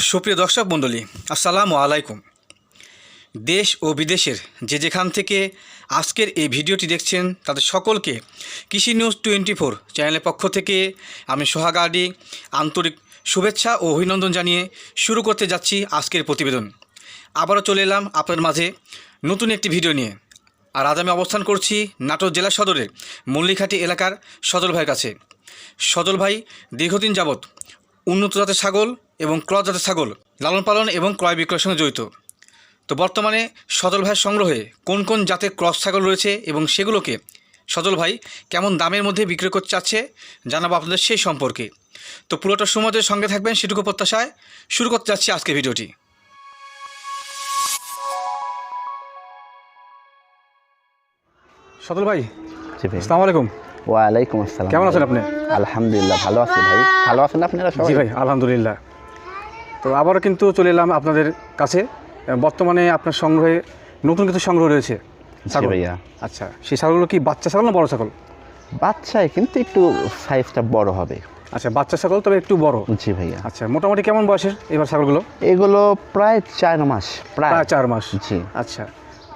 সুপ্রিয় দর্শক মণ্ডলী, আসসালামু আলাইকুম। দেশ ও বিদেশের যে যেখান থেকে আজকের এই ভিডিওটি দেখছেন, তাদের সকলকে কৃষি নিউজ টোয়েন্টি ফোর চ্যানেলের পক্ষ থেকে আমি সোহাগাডি আন্তরিক শুভেচ্ছা ও অভিনন্দন জানিয়ে শুরু করতে যাচ্ছি আজকের প্রতিবেদন। আবারও চলে এলাম আপনার মাঝে নতুন একটি ভিডিও নিয়ে। আর আজ আমি অবস্থান করছি নাটোর জেলা সদরের মল্লিঘাটি এলাকার সদর ভাইয়ের কাছে। সদর ভাই, দীর্ঘদিন যাবৎ উন্নত জাতের ছাগল এবং ক্রস জাতের ছাগল লালন পালন এবং ক্রয় বিক্রয়ের সঙ্গে জড়িত। তো বর্তমানে সজল ভাইয়ের সংগ্রহে কোন কোন জাতের ক্রস ছাগল রয়েছে এবং সেগুলোকে সজল ভাই কেমন দামের মধ্যে বিক্রি করতে চাচ্ছে জানাব আপনাদের সেই সম্পর্কে। তো পুরোটা সময়ের সঙ্গে থাকবেন সেটুকু প্রত্যাশায়। শুরু করতে যাচ্ছি আজকের ভিডিওটি। সদল ভাই। আসসালামু আলাইকুম। ওয়ালাইকুম আসসালাম কেমন আছেন আপনি? আলহামদুলিল্লাহ ভালো আছি ভাই। ভালো আছেন আপনারা সবাই? জি ভাই আলহামদুলিল্লাহ। তো আবারও কিন্তু চলে এলাম আপনাদের কাছে। বর্তমানে আপনার সংগ্রহে নতুন কিছু সংগ্রহ রয়েছে ছাগল। ভাইয়া। আচ্ছা সেই ছাগলগুলো কি বাচ্চা ছাগল না বড় ছাগল? বাচ্চায় কিন্তু একটু সাইজটা বড় হবে। আচ্ছা বাচ্চা ছাগল তবে একটু বড়? জি ভাইয়া। আচ্ছা মোটামুটি কেমন বয়সের এবার ছাগলগুলো? এগুলো প্রায় চার মাস প্রায় চার মাস। জি। আচ্ছা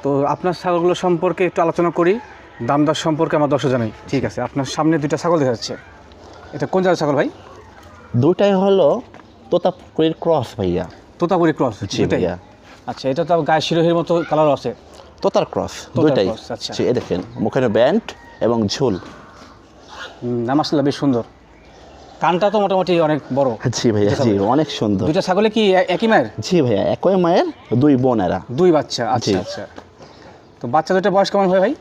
তো আপনার ছাগলগুলো সম্পর্কে একটু আলোচনা করি। দাম দর সম্পর্কে আমার দর্শক জানাই ঠিক আছে আপনার সামনে দুইটা ছাগল দেখা যাচ্ছে। এটা কোন জাতের ছাগল ভাই? দুটাই হলো তোতাপুরির ক্রস ভাইয়া। তোতাপুরি ক্রস জি ভাইয়া। আচ্ছা এটা তো গায়ে শিরোহির মতো কালার আছে। তোতার ক্রস দুইটাই। আচ্ছা। এ দেখেন মুখের ব্যান্ড এবং ঝুল। নামাজলা বেশ সুন্দর। কানটা তো মোটামুটি অনেক বড়। জি ভাইয়া জি অনেক সুন্দর। দুইটা ছাগলে কি একই মায়ের? জি ভাইয়া একই মায়ের দুই বোন বোনেরা। দুই বাচ্চা আচ্ছা আচ্ছা। তো বাচ্চা দুটো বয়স কেমন হয় ভাই?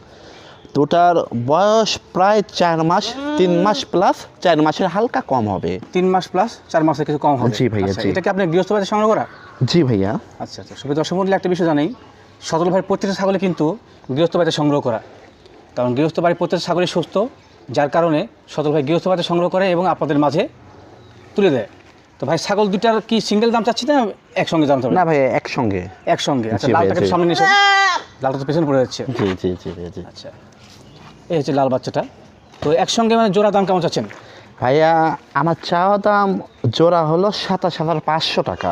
দুটার বয়স প্রায় চার মাস তিন মাস প্লাস চার মাসের হালকা কম হবে। তিন মাস প্লাস চার মাসে কিছু কম হবে। জি ভাইয়া, আচ্ছা, জি। এটা কি আপনি গৃহস্থ বাড়িতে সংগ্রহ করা? জি ভাইয়া। আচ্ছা আচ্ছা সুবিধা দর্শক মন্ডলী একটা বিষয় জানাই। সদল ভাইয়ের প্রত্যেকটা ছাগলে কিন্তু গৃহস্থ বাড়িতে সংগ্রহ করা। কারণ গৃহস্থ বাড়ির প্রত্যেকটা ছাগলই সুস্থ যার কারণে সদল ভাই গৃহস্থ বাড়িতে সংগ্রহ করে এবং আপনাদের মাঝে তুলে দেয়। তো ভাই ছাগল দুইটার কি সিঙ্গেল দাম চাচ্ছি না একসঙ্গে দাম না ভাইয়া একসঙ্গে। একসঙ্গে। আচ্ছা লালটাকে তো। সামনে নিয়ে। লালটা তো পেছনে পড়ে যাচ্ছে। জি জি জি জি। আচ্ছা। এই হচ্ছে লাল বাচ্চাটা। তো একসঙ্গে মানে জোড়া দাম কেমন চাচ্ছেন? ভাইয়া আমার চাওয়া দাম জোড়া হলো সাতাশ হাজার পাঁচশো টাকা।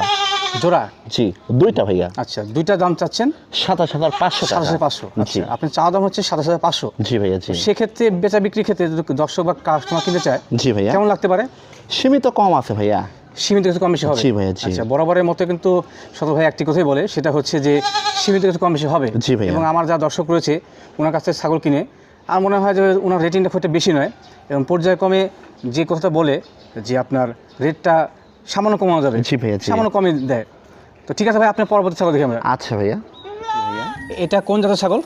জোড়া? জি দুইটা ভাইয়া। আচ্ছা দুইটা দাম চাচ্ছেন? সাতাশ হাজার পাঁচশো সাতাশ হাজার পাঁচশো। জি। আচ্ছা আপনার চাওয়া দাম হচ্ছে সাতাশ হাজার পাঁচশো। জি ভাইয়া জি। সেক্ষেত্রে বেচা বিক্রির ক্ষেত্রে যদি দর্শক বা কাস্টমার কিনতে চায় জি ভাইয়া। কেমন লাগতে পারে? সীমিত কম আছে ভাইয়া। সীমিত কিছু কম বেশি হবে? জি ভাইয়া, জি। আচ্ছা বরাবরের মতো কিন্তু শত ভাই একটি কথাই বলে সেটা হচ্ছে যে সীমিত কিছু কম বেশি হবে। জি ভাইয়া। এবং আমার যা দর্শক রয়েছে ওনার কাছ থেকে ছাগল কিনে আর মনে হয় যে ওনার রেটিংটা খুব একটা বেশি নয়। এবং পর্যায়ক্রমে যে কথাটা বলে যে আপনার রেটটা সামান্য কমানো যাবে জি ভাইয়া, সামান্য কমে দেয়। তো ঠিক আছে ভাই আপনার পরবর্তী ছাগল দেখি আমরা। আচ্ছা ভাইয়া। এটা কোন জাতের ছাগল?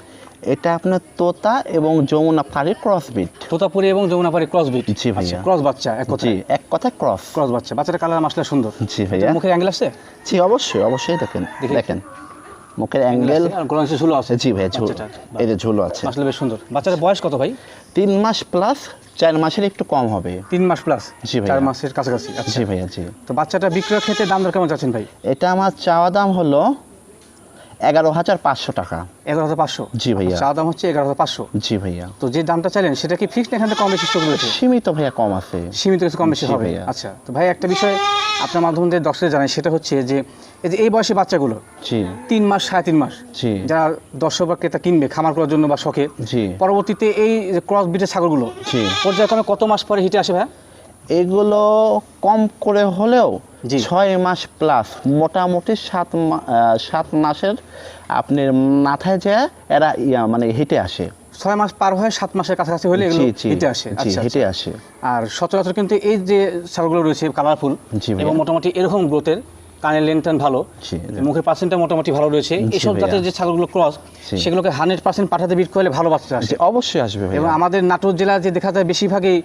এটা আপনার তোতা এবং যমুনা পাড়ির ক্রস বিট তোতাপুরি এবং যমুনাপাড়ি ক্রস বিট জি ভাইয়া। ক্রস বাচ্চা এক জি এক কথা ক্রস ক্রস বাচ্চা। বাচ্চাটা কালার মাসলে সুন্দর। জি ভাইয়া। মুখে অ্যাঙ্গেল আছে জি অবশ্যই অবশ্যই দেখেন দেখি। দেখেন। মুখের অ্যাঙ্গেল গলার ঝুলো আছে। জি ভাইয়া ঝুলো। বাচ্চাটার। এই যে ঝুলো আছে। আসলে বেশ সুন্দর। বাচ্চার বয়স কত ভাই? তিন মাস প্লাস চার মাসের একটু কম হবে। তিন মাস প্লাস জি ভাই চার মাসের কাছাকাছি। আচ্ছা। জি ভাইয়া জি। তো বাচ্চাটা বিক্রয়ের ক্ষেত্রে দাম দর কেমন যাচ্ছেন ভাই? এটা আমার চাওয়া দাম হলো এগারো হাজার পাঁচশো টাকা। এগারো হাজার পাঁচশো? জি ভাইয়া। চা দাম হচ্ছে এগারো হাজার পাঁচশো? জি ভাইয়া। তো যে দামটা চাইলেন সেটা কি ফিক্সড এখান থেকে কম বেশি রয়েছে? সীমিত ভাইয়া কম আছে। সীমিত কিছু কম বেশি হবে। ভাইয়া। আচ্ছা তো ভাই একটা বিষয় আপনার মাধ্যমে যে দর্শকদের জানাই সেটা হচ্ছে যে এই যে এই বয়সী বাচ্চাগুলো জি। তিন মাস সাড়ে তিন মাস জি। যারা দর্শক বা ক্রেতা কিনবে খামার করার জন্য বা শখে জি। পরবর্তীতে এই ক্রস বিটের ছাগলগুলো জি। পর্যায়ক্রমে কত মাস পরে হিটে আসে ভাই এগুলো কম করে হলেও। ছয় মাস প্লাস মোটামুটি সাত সাত মাসের আপনি মাথায় যে এরা ইয়া মানে হেঁটে আসে। ছয় মাস পার হয়ে সাত মাসের কাছাকাছি হলে এগুলো জি আসে। আচ্ছা হেঁটে আসে। আর সচরাচর কিন্তু এই যে ছাগলগুলো রয়েছে কালারফুল। এবং মোটামুটি এরকম গ্রোথের কানের লেন টেন ভালো। মুখের পার্সেন্টটা মোটামুটি ভালো রয়েছে। এইসব জাতের যে ছাগলগুলো ক্রস সেগুলোকে হান্ড্রেড পার্সেন্ট পাঠাতে বিট করলে ভালো বাচ্চা আসে। অবশ্যই আসবে এবং আমাদের নাটোর জেলা যে দেখা যায় বেশিরভাগই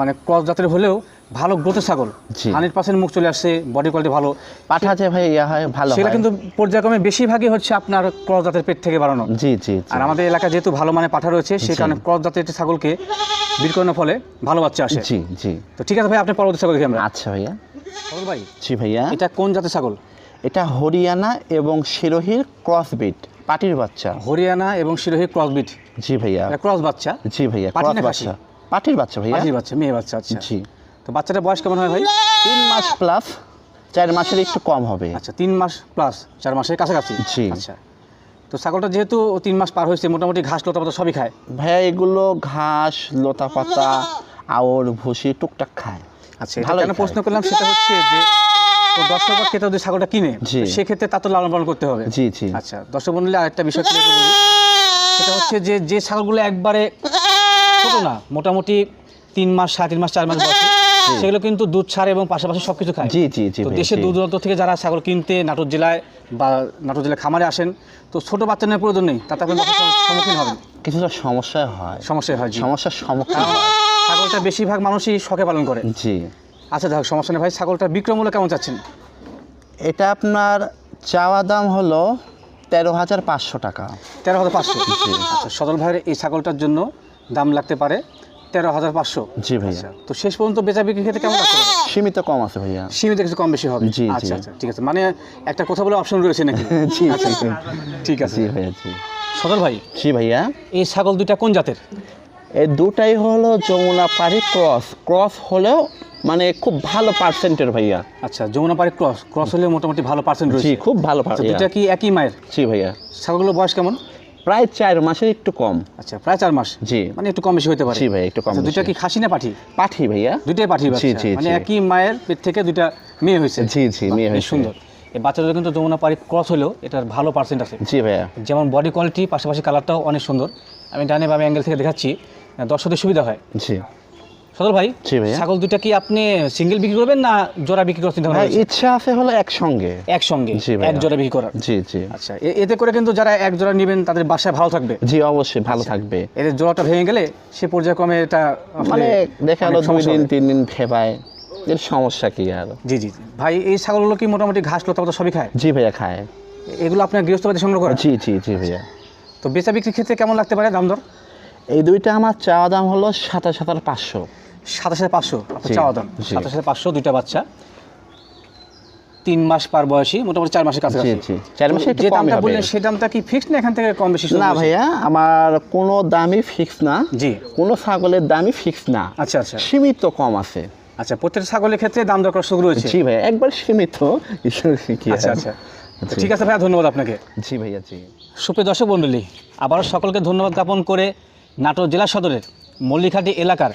মানে ক্রস জাতের হলেও ভালো গ্রোথের ছাগল। হান্ড্রেড পার্সেন্ট মুখ চলে আসছে বডি কোয়ালিটি ভালো। পাঠা যে ভাই ইয়া হয় ভালো সেটা কিন্তু পর্যায়ক্রমে বেশিরভাগই হচ্ছে আপনার ক্রস জাতের পেট থেকে বাড়ানো। জি জি আর আমাদের এলাকায় যেহেতু ভালো মানে পাঠা রয়েছে সেই কারণে ক্রস জাতের ছাগলকে বিট করানোর ফলে ভালো বাচ্চা আসে। জি জি। তো ঠিক আছে ভাই আপনি পরবর্তী ছাগল দেখি আমরা। আচ্ছা ভাইয়া। ভাই? জি ভাইয়া। এটা কোন জাতের ছাগল? এটা হরিয়ানা এবং শিরোহির ক্রস বিট পাটির বাচ্চা। হরিয়ানা এবং শিরোহী ক্রস বিট জি ভাইয়া। ক্রস বাচ্চা? জি ভাইয়া ক্রস বাচ্চা। পাটির বাচ্চা ভাইয়া। পাখির বাচ্চা মেয়ে বাচ্চা আচ্ছা। জি। তো বাচ্চাটার বয়স কেমন হয় ভাই? তিন মাস প্লাস চার মাসের একটু কম হবে। আচ্ছা তিন মাস প্লাস চার মাসের কাছাকাছি। জি। আচ্ছা। তো ছাগলটা যেহেতু তিন মাস পার হয়েছে মোটামুটি ঘাস লতা পাতা সবই খায়। ভাইয়া এগুলো ঘাস লতা পাতা আওর ভুসি টুকটাক খায়। আচ্ছা ভালোই প্রশ্ন করলাম সেটা হচ্ছে যে তো দর্শক বা ক্রেতা যদি ছাগলটা কিনে। সেক্ষেত্রে তা তো লালন পালন করতে হবে। জি জি। আচ্ছা দর্শক বন্ধুরা আরেকটা বিষয় সেটা হচ্ছে যে যে ছাগলগুলো একবারে ছোট না মোটামুটি তিন মাস সাড়ে তিন মাস চার মাস বয়সে সেগুলো কিন্তু দুধ ছাড়ে এবং পাশাপাশি সব কিছু খায়। জি জি জি দেশের। দূর দূরান্ত থেকে যারা ছাগল কিনতে নাটোর জেলায় বা নাটোর জেলায় খামারে আসেন তো ছোট বাচ্চা নেওয়ার প্রয়োজন নেই তাতে আপনি যথেষ্ট সম্মুখীন হবেন? কিছুটা সমস্যা হয়। সমস্যা হয় সমস্যার সম্মুখীন হয়। ছাগলটা বেশিরভাগ মানুষই শখে পালন করে। জি। আচ্ছা যাক সমস্যা নেই ভাই ছাগলটা বিক্রয় মূল্য কেমন চাচ্ছেন? এটা আপনার চাওয়া দাম হলো তেরো হাজার পাঁচশো টাকা। তেরো হাজার পাঁচশো। আচ্ছা সদল ভাইয়ের এই ছাগলটার জন্য দাম লাগতে পারে তেরো হাজার পাঁচশো। জি ভাইয়া। আচ্ছা তো শেষ পর্যন্ত বেচা বিক্রি ক্ষেত্রে কেমন পারে সীমিত কম আছে ভাইয়া। সীমিত কিছু কম বেশি হবে? জি। আচ্ছা আচ্ছা ঠিক আছে। মানে একটা কথা বলে অপশন রয়েছে নাকি? জি আচ্ছা, ঠিক আছে। জি ভাইয়া জি। সদল ভাই জি ভাইয়া। এই ছাগল দুইটা কোন জাতের? এই দুটাই হলো যমুনা পাড়ি ক্রস। ক্রস হলেও মানে খুব ভালো পার্সেন্টের ভাইয়া। আচ্ছা যমুনা পাড়ি ক্রস। ক্রস হলে মোটামুটি ভালো পার্সেন্ট রয়েছে। খুব ভালো আচ্ছা, ভাইয়া দুইটা কি একই মায়ের? জি ভাইয়া। ছাগলগুলোর বয়স কেমন? প্রায় চার মাসের একটু কম। আচ্ছা প্রায় চার মাস? জি। মানে একটু কম বেশি হতে পারে? জি ভাই, একটু কম দুটো কি খাসি না পাঠি? পাঠি ভাইয়া। দুটাই পাঠি জি, জি, মানে একই মায়ের পেট থেকে দুইটা মেয়ে হয়েছে? জি জি মেয়ে হয়েছে। সুন্দর। এই বাচ্চাদের কিন্তু যমুনা পাড়ি ক্রস হলেও এটার ভালো পার্সেন্ট আছে। জি ভাইয়া। যেমন বডি কোয়ালিটি পাশাপাশি কালারটাও অনেক সুন্দর। আমি ডানে বামে অ্যাঙ্গেল থেকে দেখাচ্ছি। দর্শকদের সুবিধা হয়। জি। সদল ভাই ছাগল দুইটা কি আপনি সিঙ্গেল বিক্রি করবেন না জোড়া বিক্রি করার চিন্তা? ইচ্ছা আছে হলো একসঙ্গে। একসঙ্গে এক জোড়া বিক্রি করার। জি জি। আচ্ছা এতে করে কিন্তু যারা এক জোড়া নেবেন তাদের বাসায় ভালো থাকবে? জি অবশ্যই ভালো থাকবে। এদের জোড়াটা ভেঙে গেলে সে পর্যায়ক্রমে এটা মানে দেখা গেলো দুই দিন তিন দিন ভেবায় এর সমস্যা কি আর? জি জি। ভাই এই ছাগলগুলো কি মোটামুটি ঘাস লতা সবই খায়? জি ভাইয়া খায়। এগুলো আপনার গৃহস্থবাদী সংগ্রহ করেন? জি জি জি ভাইয়া। তো বেচা বিক্রির ক্ষেত্রে কেমন লাগতে পারে দাম দর? এই দুইটা আমার চাওয়া দাম হলো সাতাশ হাজার পাঁচশো। সাতাশ হাজার পাঁচশো চাওয়া দাম। সাতাশ হাজার পাঁচশো দুইটা বাচ্চা। তিন মাস পার বয়সী মোটামুটি চার মাসের কাছাকাছি। চার মাসে যে দামটা বললেন সেই দামটা কি ফিক্সড না এখান থেকে কম বেশি না ভাইয়া আমার কোনো দামই ফিক্স না। জি। কোনো ছাগলের দামই ফিক্স না। আচ্ছা আচ্ছা। সীমিত কম আছে। আচ্ছা প্রত্যেকটা ছাগলের ক্ষেত্রে দাম দর করা শুরু রয়েছে জি ভাইয়া একবার সীমিত। আচ্ছা আচ্ছা। ঠিক আছে ভাইয়া ধন্যবাদ আপনাকে। জি ভাইয়া জি। সুপ্রিয় দর্শক মণ্ডলী আবারও সকলকে ধন্যবাদ জ্ঞাপন করে নাটোর জেলা সদরের মল্লিকাটি এলাকার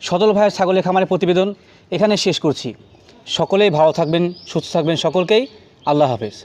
সদল ভাইয়ের ছাগলের খামারের প্রতিবেদন এখানে শেষ করছি। সকলেই ভালো থাকবেন, সুস্থ থাকবেন সকলকেই। আল্লাহ হাফেজ।